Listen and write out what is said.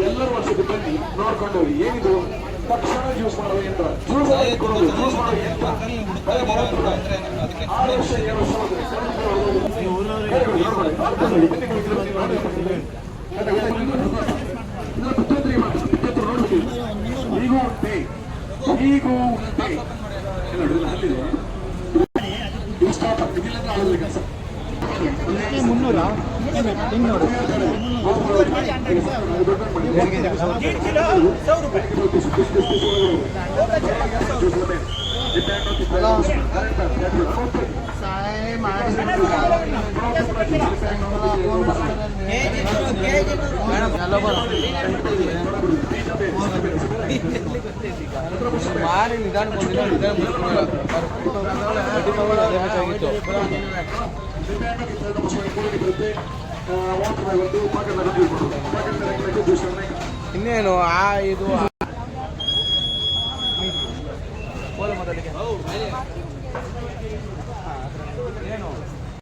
ಎಲ್ಲರೂ ವರ್ಷಕ್ಕೆ ಬನ್ನಿ ನೋಡ್ಕೊಂಡು ಏನಿದು? ತಕ್ಷಣ ಜ್ಯೂಸ್ ಮಾಡೋ ಯಂತ್ರ ಜ್ಯೂಸ್ ಕೊಡೋದು ಜ್ಯೂಸ್ ಮಾಡೋ ಯಂತ್ರ ಆರು ವರ್ಷ ಏಳು ವರ್ಷ ಉಂಟೆ ಹೀಗೂ ಉಂಟೆ ಮುನ್ನೂರಾ? ಇನ್ನೂರು ಸಹಾಯ ಮಾಡಿ. ಮಾರಿ ನಿಧಾನ ಬಂದಿಲ್ಲ ನಿಧಾನ ಇನ್ನೇನು ಆ ಇದು ಏನು?